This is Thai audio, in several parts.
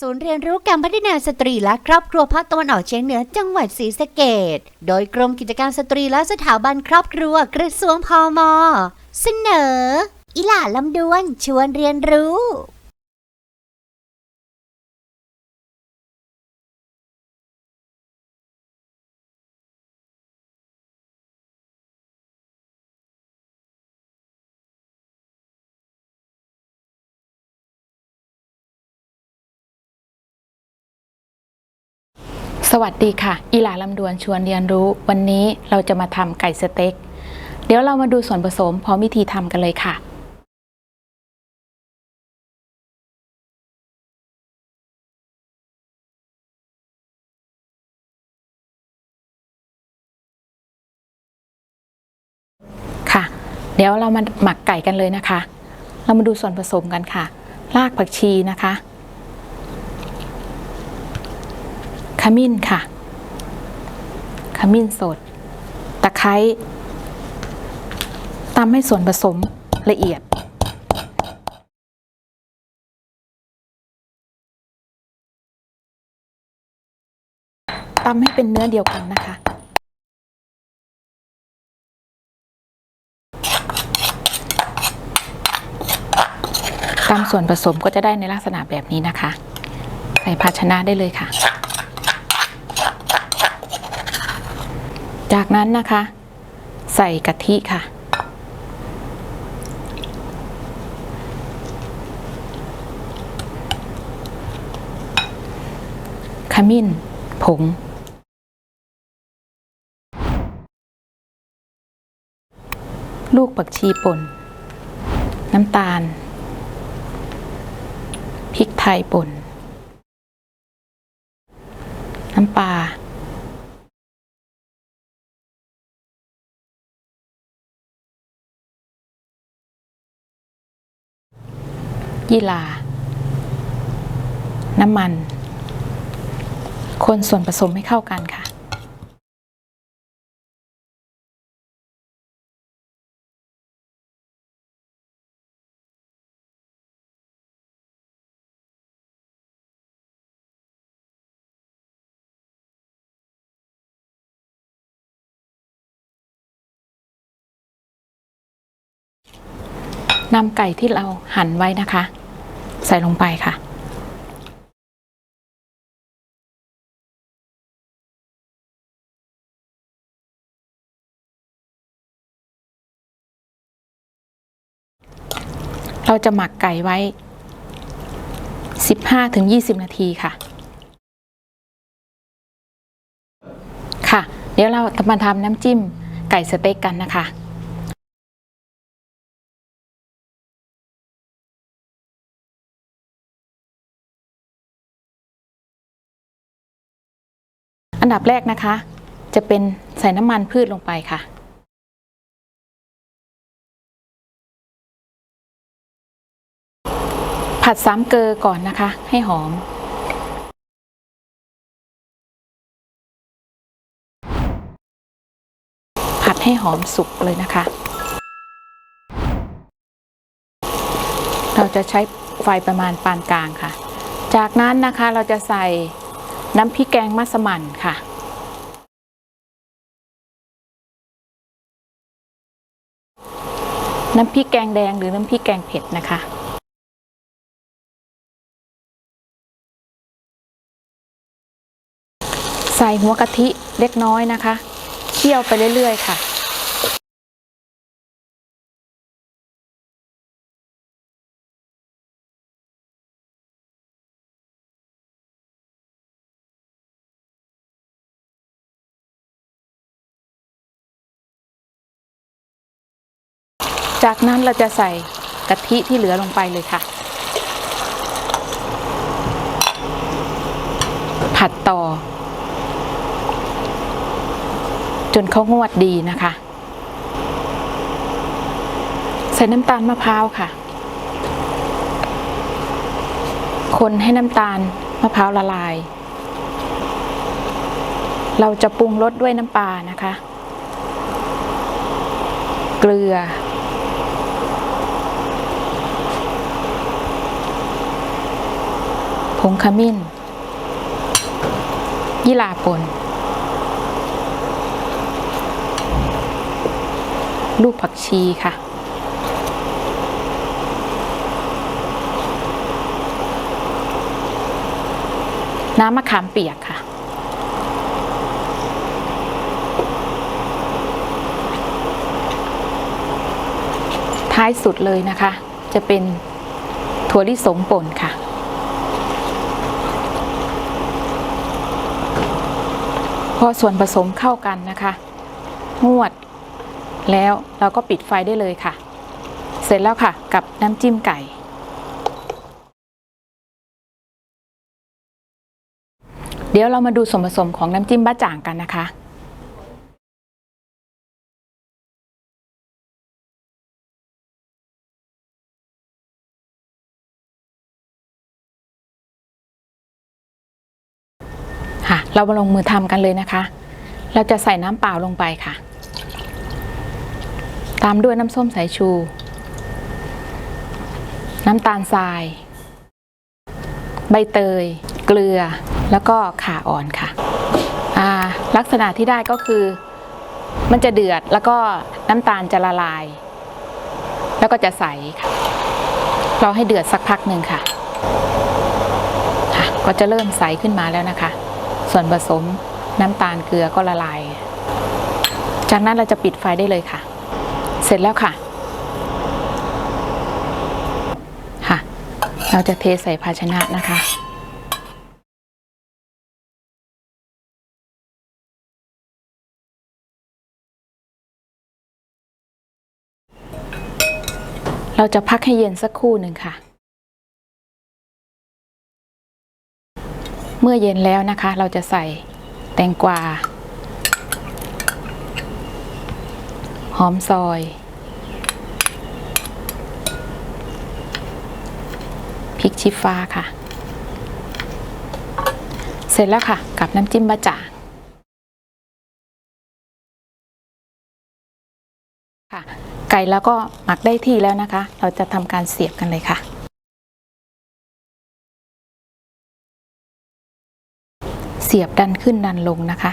ศูนย์เรียนรู้การพัฒนาสตรีและครอบครัวภาคตะวันออกเฉียงเหนือจังหวัดศรีสะเกดโดยกรมกิจการสตรีและสถาบันครอบครัวกระทรวงพมเสนอ อิหล่าลำดวนชวนเรียนรู้ สวัสดีค่ะ อีหลาลำดวนชวนเรียนรู้ วันนี้เราจะมาทำไก่สเต็ก เดี๋ยวเรามาดูส่วนผสมพร้อมวิธีทำกันเลยค่ะ ค่ะ เดี๋ยวเรามาหมักไก่กันเลยนะคะ เรามาดูส่วนผสมกันค่ะ รากผักชีนะคะ ขมิ้นค่ะ ขมิ้นสด ตะไคร้ตำให้ส่วนผสมละเอียด ตำให้เป็นเนื้อเดียวกันนะคะ ตำส่วนผสมก็จะได้ในลักษณะแบบนี้นะคะ ใส่ภาชนะได้เลยค่ะ จากนั้นนะคะ ใส่กะทิค่ะ ขมิ้น ผง ลูกปักชีป่น น้ำตาล พริกไทยป่น น้ำปลา ยีราน้ำมัน คนส่วนผสมให้เข้ากันค่ะ นำไก่ที่เราหั่นไว้นะคะ ใส่ลงไปค่ะ เราจะหมักไก่ไว้ 15-20 นาทีค่ะ ค่ะ เดี๋ยวเราจะมาทำน้ำจิ้มไก่สเต็กกันนะคะ ดับแรกนะคะ จะเป็นใส่น้ำมันพืชลงไปค่ะ ผัดซ้ำเกลือก่อนนะคะ ให้หอม ผัดให้หอมสุกเลยนะคะ เราจะใช้ไฟประมาณปานกลางค่ะ จากนั้นนะคะเราจะใส่ น้ำพริกแกงมัสมั่นค่ะน้ำพริกแกงแดงหรือน้ำพริกแกงเผ็ดนะคะ ใส่หัวกะทิเล็กน้อยนะคะ เคี่ยวไปเรื่อยๆค่ะ จากนั้นเราจะใส่กะทิที่เหลือลงไปเลยค่ะ ผัดต่อ จนเขางวดดีนะคะ ใส่น้ำตาลมะพร้าวค่ะ คนให้น้ำตาลมะพร้าวละลาย เราจะปรุงรสด้วยน้ำปลานะคะ เกลือ ผ งขมิ้น ยี่หร่าป่น ลูกผักชีค่ะ น้ำมะขามเปียกค่ะท้ายสุดเลยนะคะ จะเป็นถั่วลิสงป่นค่ะ พ อส่วนผสมเข้ากันนะคะ งวด แล้วเราก็ปิดไฟได้เลยค่ะ เสร็จแล้วค่ะกับน้ำจิ้มไก่เดี๋ยวเรามาดูส่วนผสมของน้ำจิ้มบ้าจ่างกันนะคะ ค่ะ เรามาลงมือทำกันเลยนะคะ เราจะใส่น้ำเปล่าลงไปค่ะ ตามด้วยน้ำส้มสายชู น้ำตาลทราย ใบเตย เกลือ แล้วก็ข่าอ่อนค่ะ ลักษณะที่ได้ก็คือ มันจะเดือดแล้วก็น้ำตาลจะละลาย แล้วก็จะใสค่ะรอให้เดือดสักพักหนึ่งค่ะค่ะก็จะเริ่มใสขึ้นมาแล้วนะคะ ส่วนผสมน้ำตาลเกลือก็ละลาย จากนั้นเราจะปิดไฟได้เลยค่ะ เสร็จแล้วค่ะ ค่ะ เราจะเทใส่ภาชนะนะคะเราจะพักให้เย็นสักครู่หนึ่งค่ะ เมื่อเย็นแล้วนะคะ เราจะใส่แตงกวา หอมซอย พริกชี้ฟ้าค่ะ เสร็จแล้วค่ะ กับน้ำจิ้มบะจ่างค่ะ ไก่แล้วก็หมักได้ที่แล้วนะคะ เราจะทำการเสียบกันเลยค่ะ สียบดันขึ้นดันลงนะคะ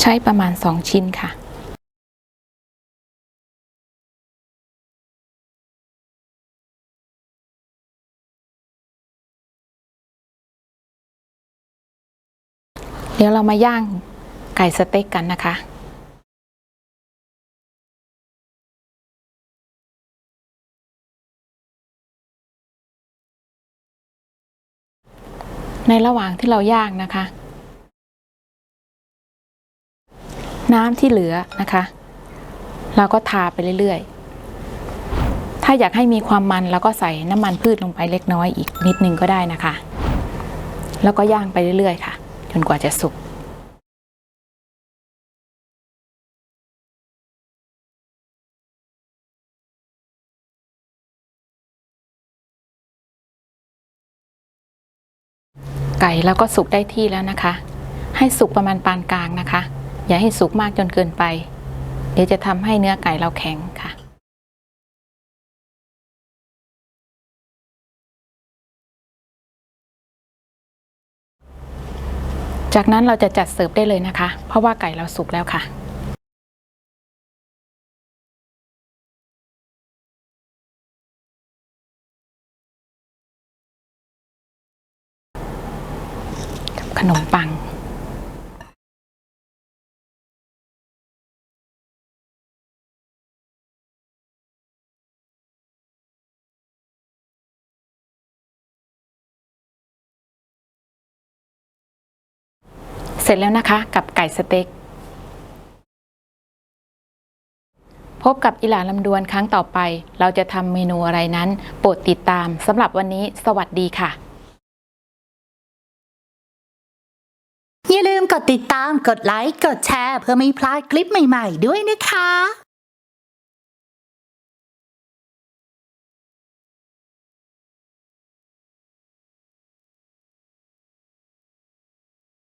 ใช้ประมาณ 2 ชิ้นค่ะ เดี๋ยวเรามาย่างไก่สเต็กกันนะคะ ในระหว่างที่เราย่างนะคะ น้ำที่เหลือนะคะ เราก็ทาไปเรื่อยๆ ถ้าอยากให้มีความมันเราก็ใส่น้ำมันพืชลงไปเล็กน้อยอีกนิดนึงก็ได้นะคะ แล้วก็ย่างไปเรื่อยๆ ค่ะ จนกว่าจะสุก ไก่แล้วก็สุกได้ที่แล้วนะคะ ให้สุกประมาณปานกลางนะคะ อย่าให้สุกมากจนเกินไป เดี๋ยวจะทำให้เนื้อไก่เราแข็งค่ะจากนั้นเราจะจัดเสิร์ฟได้เลยนะคะ เพราะว่าไก่เราสุกแล้วค่ะ ขนมปังเสร็จแล้วนะคะกับไก่สเต็ก พบกับอิหลาลำดวนครั้งต่อไป เราจะทำเมนูอะไรนั้น โปรดติดตามสำหรับวันนี้ สวัสดีค่ะ อย่าลืมกดติดตาม กดไลค์ กดแชร์ เพื่อไม่พลาดคลิปใหม่ๆด้วยนะคะ